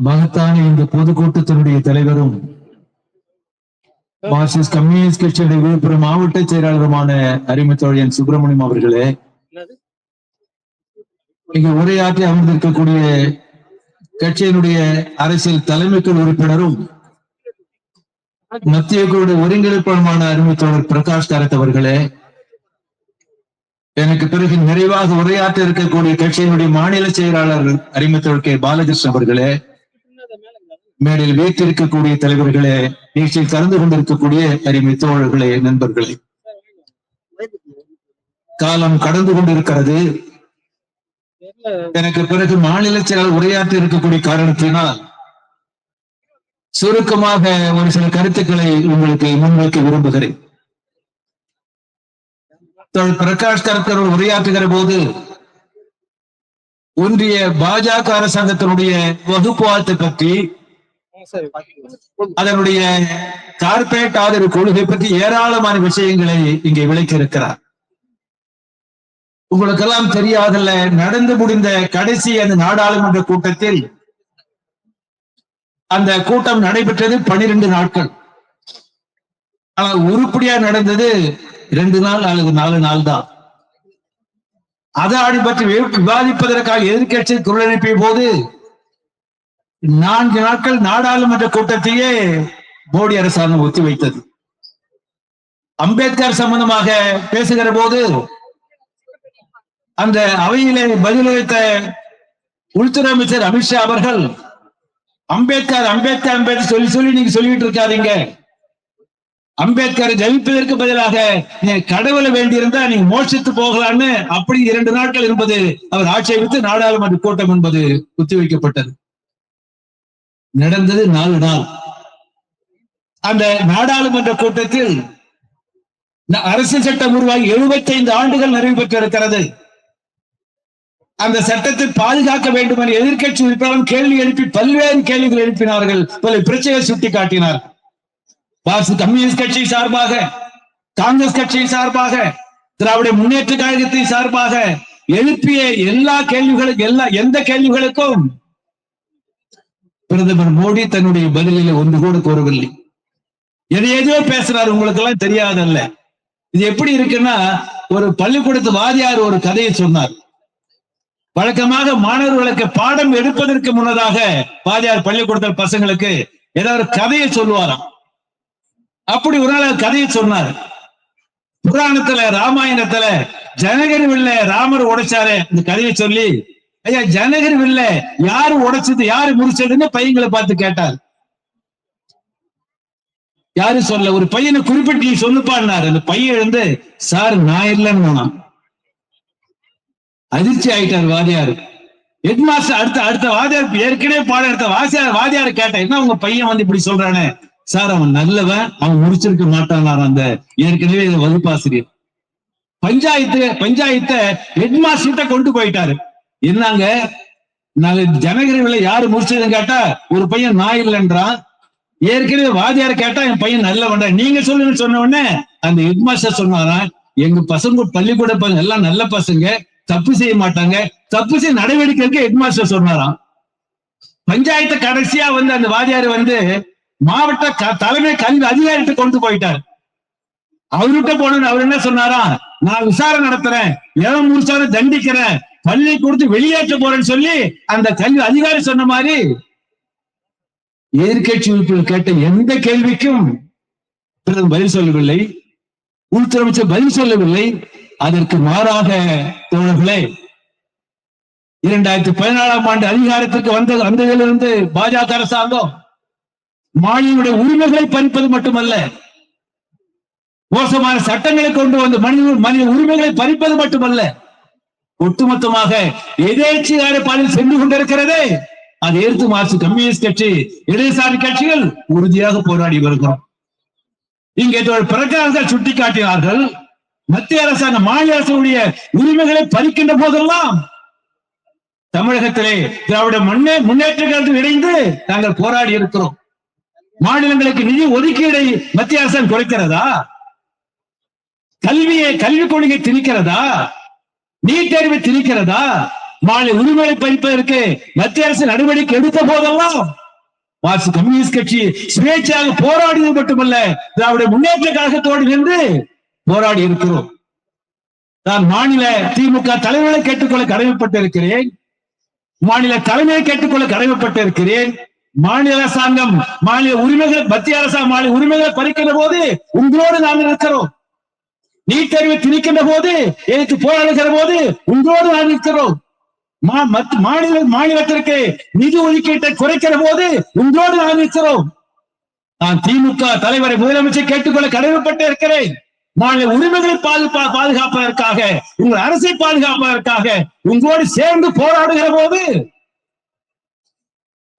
மகத்தான இந்த பொதுக்கூட்டத்தினுடைய தலைவரும் மார்க்சிஸ்ட் கம்யூனிஸ்ட் கட்சியுடைய விழுப்புரம் மாவட்ட செயலாளருமான அரிமத்தோழியன் சுப்பிரமணியம் அவர்களே இங்க உரையாற்றி அமர்ந்திருக்கக்கூடிய கட்சியினுடைய அரசியல் தலைமைக்குழு உறுப்பினரும் மத்திய குழு ஒருங்கிணைப்பாளருமான அருமைத்தோழர் பிரகாஷ் காரத் அவர்களே எனக்கு பிறகு நிறைவாக உரையாற்ற இருக்கக்கூடிய கட்சியினுடைய மாநில செயலாளர் அரிமத்தோழர் கே. பாலகிருஷ்ணன் அவர்களே மேடையில் வீட்டிருக்கக்கூடிய தலைவர்களே நிகழ்ச்சியில் கலந்து கொண்டிருக்கக்கூடிய அருமை தோழர்களே நண்பர்களே. காலம் கடந்து கொண்டிருக்கிறது. எனக்கு பிறகு மாநில செயலாளர் உரையாற்றி இருக்கக்கூடிய காரணத்தினால் சுருக்கமாக ஒரு சில கருத்துக்களை உங்களுக்கு முன்வைக்க விரும்புகிறேன். பிரகாஷ் கரக்கர் உரையாற்றுகிற போது ஒன்றிய பாஜக அரசாங்கத்தினுடைய வகுப்புவாதத்தை பற்றி அதனுடைய கார்பரேட் ஆதரவு கொள்கை பற்றி ஏராளமான விஷயங்களை இங்கே விளக்கி இருக்கிறார் உங்களுக்கெல்லாம் தெரியாதல்ல நடந்து முடிந்த கடைசி அந்த நாடாளுமன்ற கூட்டத்தில் அந்த கூட்டம் நடைபெற்றது பனிரெண்டு நாட்கள். ஆனால் உருப்படியா நடந்தது ரெண்டு நாள் அல்லது நாலு நாள் தான். அதை பற்றி விவாதிப்பதற்காக எதிர்கட்சி குரல் எழுப்பிய போது நான்கு நாட்கள் நாடாளுமன்ற கூட்டத்தையே மோடி அரசாங்கம் ஒத்திவைத்தது. அம்பேத்கர் சம்பந்தமாக பேசுகிற போது அந்த அவையிலே பதிலளித்த உள்துறை அமைச்சர் அமித்ஷா அவர்கள் அம்பேத்கர் அம்பேத்கர் அம்பேத்கர் சொல்லி சொல்லி நீங்க சொல்லிட்டு இருக்காதீங்க. அம்பேத்கரை ஜபிப்பதற்கு பதிலாக நீ கடவுளை வேண்டியிருந்தா நீ மோட்சித்து போகலான்னு அப்படி இரண்டு நாட்கள் என்பது அவர் ஆட்சேபித்து நாடாளுமன்ற கூட்டம் என்பது ஒத்திவைக்கப்பட்டது. நடந்தது நாலு நாள். அந்த நாடாளுமன்ற கூட்டத்தில் அரசு சட்டம் உருவாகி 75 ஆண்டுகள் நிறைவு பெற்றிருக்கிறது. அந்த சட்டத்தை பாதுகாக்க வேண்டும் என எதிர்க்கட்சி உறுப்பினரும் கேள்வி எழுப்பி பல்வேறு கேள்விகள் எழுப்பினார்கள். பல பிரச்சனைகளை சுட்டி காட்டினார் கம்யூனிஸ்ட் கட்சி சார்பாக காங்கிரஸ் கட்சியின் சார்பாக திராவிட முன்னேற்ற கழகத்தின் சார்பாக எழுப்பிய எல்லா கேள்விகளுக்கு எல்லா எந்த கேள்விகளுக்கும் பிரதமர் மோடி தன்னுடைய பதிலில் ஒன்று கூட கூறவில்லை. எதை எதையோ பேசுறாரு உங்களுக்கு எல்லாம் தெரியாதல்ல. இது எப்படி இருக்குன்னா ஒரு பள்ளிக்கூடத்து வாதியார் ஒரு கதையை சொன்னார். வழக்கமாக மாணவர்களுக்கு பாடம் எடுப்பதற்கு முன்னதாக வாதியார் பள்ளிக்கூடத்தில் பசங்களுக்கு ஏதாவது ஒரு கதையை சொல்லுவாராம். அப்படி ஒரு நாள் கதையை சொன்னார். புராணத்துல ராமாயணத்துல ஜனகர் வில்ல ராமர் உடைச்சாரு இந்த கதையை சொல்லி ஐயா ஜனகர் வில்ல யாரு உடைச்சது யாரு முடிச்சதுன்னு பையங்களை பார்த்து கேட்டார். யாரு சொல்ல ஒரு பையனை குறிப்பிட்டு நீ சொல்லுப்பான்னாரு. அந்த பையன் எழுந்து சார் நான் இல்லைன்னு அதிர்ச்சி ஆயிட்டார் வாதியார். ஹெட் மாஸ்டர் அடுத்த அடுத்த வாதியார் ஏற்கனவே பாடம் எடுத்த வாசியார் வாதியார் கேட்டேன். என்ன உங்க பையன் வந்து இப்படி சொல்றானே? சார் அவன் நல்லவன் அவன் முடிச்சிருக்க மாட்டானார் அந்த ஏற்கனவே வகுப்பாசிரியர். பஞ்சாயத்து பஞ்சாயத்தை ஹெட் மாஸ்டர்கிட்ட கொண்டு போயிட்டாரு. என்னங்க? நாங்க ஜனகிரிவில யாரு முடிச்சதுன்னு கேட்டா ஒரு பையன் நான் இல்லைன்றான். ஏற்கனவே வாதியார் கேட்டா என் பையன் நல்லவன்டா. நீங்க சொல்லுன்னு சொன்ன உடனே அந்த ஹெட் மாஸ்டர் சொன்னாராம் எங்க பசங்க பள்ளிக்கூட பசங்க எல்லாம் நல்ல பசங்க. தப்பு செய்ய மாட்டாங்க. தப்பு செய்ய நடவடிக்கை ஹெட் மாஸ்டர் சொன்னாராம். பஞ்சாயத்து கடைசியா வந்து அந்த வாதியார் வந்து மாவட்ட க- தலைமை கல்வி அதிகாரிட்டு கொண்டு போயிட்டார். அவர்கிட்ட போன அவர் என்ன சொன்னாரா? நான் விசாரணை நடத்துறேன். எவன் முடிச்சாரு தண்டிக்கிறேன். பள்ளி கொடுத்து வெளியேற்ற போறேன்னு சொல்லி அந்த கல்வி அதிகாரி சொன்ன மாதிரி எதிர்கட்சி உறுப்பினர் கேட்ட எந்த கேள்விக்கும் பதில் சொல்லவில்லை. உள்துறை அமைச்சர் பதில் சொல்லவில்லை. அதற்கு மாறாக தோழர்களே இரண்டாயிரத்தி பதினாலாம் ஆண்டு அதிகாரத்திற்கு வந்த வந்ததிலிருந்து பாஜக அரசாங்கம் மாநிலங்களுடைய உரிமைகளை பறிப்பது மட்டுமல்ல. மோசமான சட்டங்களை கொண்டு வந்து மனித மனித உரிமைகளை பறிப்பது மட்டுமல்ல. ஒட்டுமொத்தமாக எதேச்சிகார பாதையில் சென்று கொண்டிருக்கிறதே. அதை எதிர்த்து மார்க்சிஸ்ட் கம்யூனிஸ்ட் கட்சி இடதுசாரி கட்சிகள் உறுதியாக போராடி வருகிறோம். இங்கே தோழர் பிரகாசர் சுட்டிக்காட்டினார்கள் மத்திய அரசாங்கம் மாநில அரசுடைய உரிமைகளை பறிக்கின்ற போதெல்லாம் தமிழகத்திலே திராவிட முன்னே முன்னேற்ற கழகத்தில் இணைந்து நாங்கள் போராடி இருக்கிறோம். மாநிலங்களுக்கு நிதி ஒதுக்கீடை மத்திய அரசாங்கம் குறைக்கிறதா? கல்வியை கல்விக் கொள்கை திணிக்கிறதா? நீட் தேர்வை திணிக்கிறதா? மாநில உரிமையை பறிப்பதற்கு மத்திய அரசு நடவடிக்கை எடுத்த போதெல்லாம் மார்க்சிஸ்ட் கம்யூனிஸ்ட் கட்சி சுயேட்சையாக போராடியது மட்டுமல்ல திராவிட முன்னேற்ற கழகத்தோடு நின்று போராடி இருக்கிறோம். நான் மாநில திமுக தலைவர்களை கேட்டுக்கொள்ள கடமைப்பட்டிருக்கிறேன். மாநில தலைமையை கேட்டுக்கொள்ள கடமைப்பட்டிருக்கிறேன். மாநில அரசாங்கம் மாநில உரிமைகள் மத்திய அரசாங்கம் மாநில உரிமைகளை பறிக்கின்ற போது உங்களோடு நாங்கள் நிற்கிறோம். நீட் தேர்வை திணிக்கின்ற போது எனக்கு போராடுகிற போது உங்களோடு நாங்கள் நிற்கிறோம். மாநில மாநிலத்திற்கு நிதி ஒதுக்கீட்டை குறைக்கிற போது உங்களோடு நாங்கள் நிற்கிறோம். நான் திமுக தலைவரை முதலமைச்சர் கேட்டுக்கொள்ள கடமைப்பட்டு இருக்கிறேன். மாநில உரிமைகளை பாதுகா பாதுகாப்பதற்காக உங்கள் அரசை பாதுகாப்பதற்காக உங்களோடு சேர்ந்து போராடுகிற போது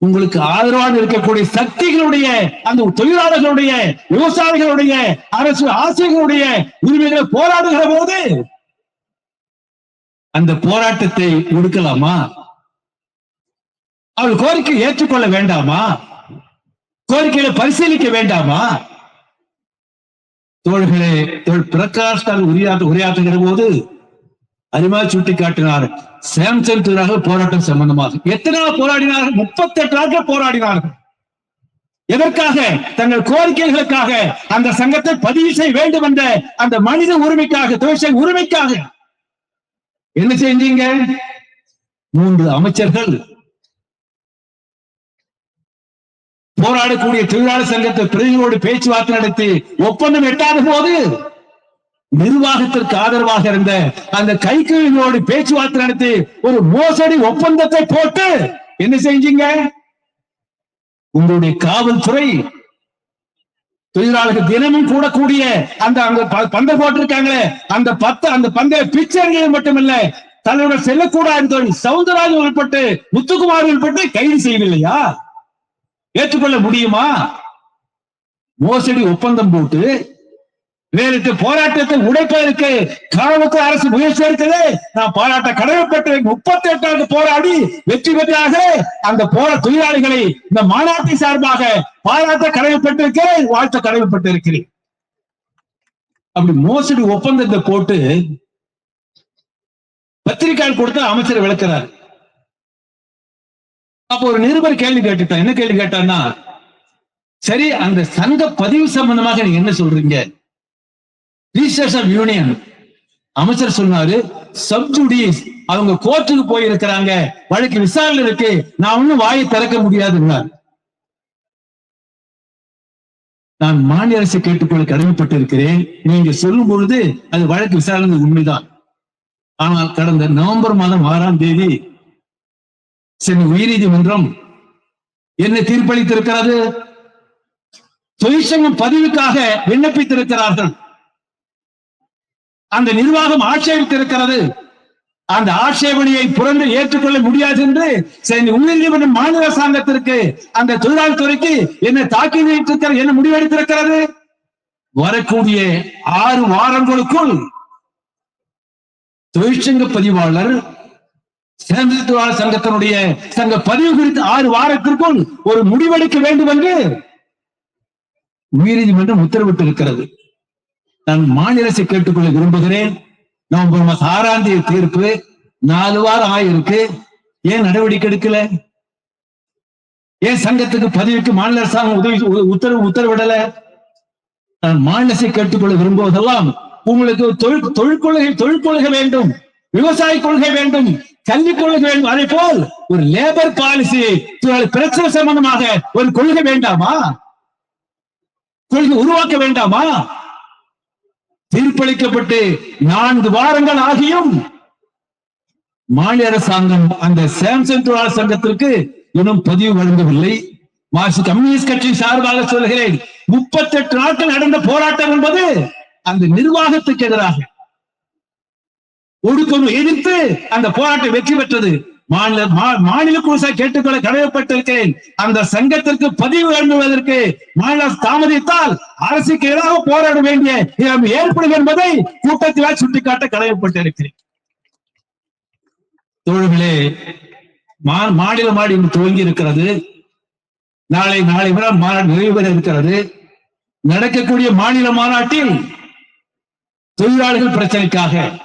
உங்களுக்கு ஆதரவாக இருக்கக்கூடிய சக்திகளுடைய அந்த தொழிலாளர்களுடைய விவசாயிகளுடைய அரசு ஆசிரியர்களுடைய உரிமைகளை போராடுகிற போது அந்த போராட்டத்தை ஒடுக்கலாமா? அவள் கோரிக்கை ஏற்றுக்கொள்ள வேண்டாமா? கோரிக்கைகளை பரிசீலிக்க வேண்டாமா? தோள்களே தோல் பிரகாஷ்டால் உரையாற்று உரையாற்றுகிற போது அரிமா சுட்டி காட்டினார் சாம்சங் துறாக போராட்டம் சம்பந்தமாக. எத்தனை போராடினார்கள். முப்பத்தி எட்டு நாட்கள் போராடினார்கள். எதற்காக? தங்கள் கோரிக்கைகளுக்காக. அந்த சங்கத்தை பதிவு செய்ய வேண்டும் என்ற அந்த மனித உரிமைக்காக தொழிற்சங்க உரிமைக்காக. என்ன செஞ்சீங்க? மூன்று அமைச்சர்கள் போராடக்கூடிய தொழிலாளர் சங்கத்தை பிரதிகளோடு பேச்சுவார்த்தை நடத்தி ஒப்பந்தம் எட்டாத போது நிர்வாகத்திற்கு ஆதரவாக இருந்த அந்த கைக்குழுவோடு பேச்சுவார்த்தை நடத்தி ஒரு மோசடி ஒப்பந்தத்தை போட்டு என்ன செஞ்சீங்க? உங்களுடைய காவல்துறை தொழிலாளர்கள் தினமும் கூடக்கூடிய அந்த அங்க ப- போட்டிருக்காங்களே அந்த பத்து அந்த பந்தய பிச்சர்கள் மட்டுமில்ல தலைவர் செல்லக்கூடாது தோழி சவுந்தரராஜன் உள்பட்டு முத்துக்குமார் உள்பட்டு கைது செய்யவில்லையா? ஏற்றுக்கொள்ள முடியுமா? மோசடி ஒப்பந்தம் போட்டு வேறு போராட்டத்தை உடைப்பதற்கு காவல்துறை அரசு முயற்சி எடுத்தது. நான் பாராட்ட கடமைப்பட்டு முப்பத்தி எட்டாவது போராடி வெற்றி பெற்றாக அந்த போர தொழிலாளிகளை இந்த மாநாட்டை சார்பாக பாராட்ட கடமைப்பட்டிருக்கிறேன் வாழ்த்த கடமைப்பட்டிருக்கிறேன். அப்படி மோசடி ஒப்பந்தத்தை போட்டு பத்திரிகையாளர் கொடுத்த அமைச்சர் விளக்குறாரு. அப்போ ஒரு நிருபர் கேள்வி கேட்டுட்டான் என்ன கேள்வி கேட்டான்னா சரி அந்த சங்க பதிவு சம்பந்தமாக நீங்க என்ன சொல்றீங்க? ரிஜிஸ்டர்ஸ் ஆஃப் யூனியன் அமைச்சர் சொன்னாரு சப்ஜுடிஸ் அவங்க கோர்ட்டுக்கு போயிருக்கிறாங்க. வழக்கு விசாரணை இருக்கு. நான் ஒண்ணும் வாயை திறக்க முடியாதுன்னார். நான் மாநில அரசு கேட்டுக்கொள்ள கடமைப்பட்டிருக்கிறேன். நீங்க சொல்லும் பொழுது அது வழக்கு விசாரணை உண்மைதான். ஆனால் கடந்த நவம்பர் மாதம் ஆறாம் தேதி சென்னை உயர்நீதிமன்றம் என்ன தீர்ப்பளித்திருக்கிறது. தொழிற்சங்கம் பதிவுக்காக விண்ணப்பித்திருக்கிறார்கள். அந்த நிர்வாகம் ஆட்சேபித்திருக்கிறது. அந்த ஆட்சேபனையை புரண்டு ஏற்றுக்கொள்ள முடியாது என்று சென்னை உயர்நீதிமன்றம் மாநில அரசாங்கத்திற்கு அந்த தொழிலாளர் துறைக்கு என்ன தாக்கி வைத்திருக்கிறது என்ன முடிவெடுத்திருக்கிறது? வரக்கூடிய ஆறு வாரங்களுக்குள் தொழிற்சங்க பதிவாளர் சிறந்த சங்கத்தினுடைய சங்க பதிவு குறித்து ஆறு வாரத்திற்குள் ஒரு முடிவெடுக்க வேண்டும் என்று உயர்நீதிமன்றம் உத்தரவிட்டிருக்கிறது. நான் மாநில அரசை கேட்டுக்கொள்ள விரும்புகிறேன். நவம்பர் மாசம் ஆறாம் தேதி தீர்ப்பு நாலு வாரம் ஆயிருக்கு. ஏன் நடவடிக்கை எடுக்கல? ஏன் சங்கத்துக்கு பதவிக்கு மாநில அரசாங்கம் உதவி உத்தரவு உத்தரவிடல? நான் மாநில அரசை கேட்டுக்கொள்ள விரும்புவதெல்லாம் உங்களுக்கு தொழில் தொழிற்கொள்கை தொழிற்கொள்கை வேண்டும். விவசாய கொள்கை வேண்டும். கல்விக் கொள்கை வேண்டும். அதே போல் ஒரு லேபர் பாலிசி பிரச்சனை சம்பந்தமாக ஒரு கொள்கை வேண்டாமா? கொள்கை உருவாக்க வேண்டாமா? தீர்ப்பளிக்கப்பட்டு நான்கு வாரங்கள் ஆகியும் மாநில அரசாங்கம் அந்த சாம்சங் தொழிலாளர் சங்கத்திற்கு இன்னும் பதிவு வழங்கவில்லை. மார்க்சிஸ்ட் கம்யூனிஸ்ட் கட்சி சார்பாக சொல்கிறேன் முப்பத்தி எட்டு நாட்கள் நடந்த போராட்டம் என்பது அந்த நிர்வாகத்துக்கு எதிராக ஒடுக்கம் எதிர்த்து அந்த போராட்டம் வெற்றி பெற்றது. மாநில மா- மாநில குழுசா கேட்டுக்கொள்ள கடமைப்பட்டிருக்கிறேன். அந்த சங்கத்திற்கு பதிவு வழங்குவதற்கு மாநில தாமதித்தால் அரசுக்கு எதிராக போராட வேண்டிய ஏற்படும் என்பதை கூட்டத்தில் சுட்டிக்காட்ட கடமைப்பட்டிருக்கிறேன். தோழர்களே மா- மாநில மாடி துவங்கி இருக்கிறது. நாளை நாளை விட நிறைவு பெற இருக்கிறது. நடக்கக்கூடிய மாநில மாநாட்டில் தொழிலாளர்கள் பிரச்சனைக்காக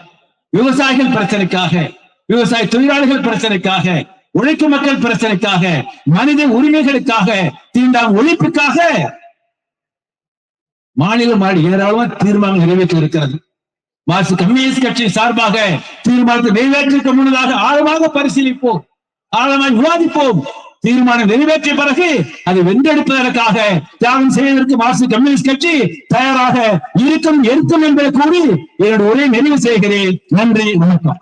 விவசாயிகள் பிரச்சனைக்காக விவசாய தொழிலாளிகள் பிரச்சனைக்காக உழைக்கும் மக்கள் பிரச்சனைக்காக மனித உரிமைகளுக்காக தீண்டாம் ஒழிப்புக்காக மாநில மாடி ஏராளமான தீர்மானம் நிறைவேற்றி இருக்கிறது. மார்க்சிஸ்ட் கம்யூனிஸ்ட் கட்சி சார்பாக தீர்மானத்தை நிறைவேற்றிக்க முன்னதாக ஆழமாக பரிசீலிப்போம் ஆழமாக விவாதிப்போம். தீர்மானம் நிறைவேற்றிய பிறகு அதை வென்றெடுப்பதற்காக தியாகம் செய்வதற்கு மார்க்சிஸ்ட் கம்யூனிஸ்ட் கட்சி தயாராக இருக்கும் இருக்கும் என்பதை கூறி என்னோட உரையை நிறைவு செய்கிறேன். நன்றி வணக்கம்.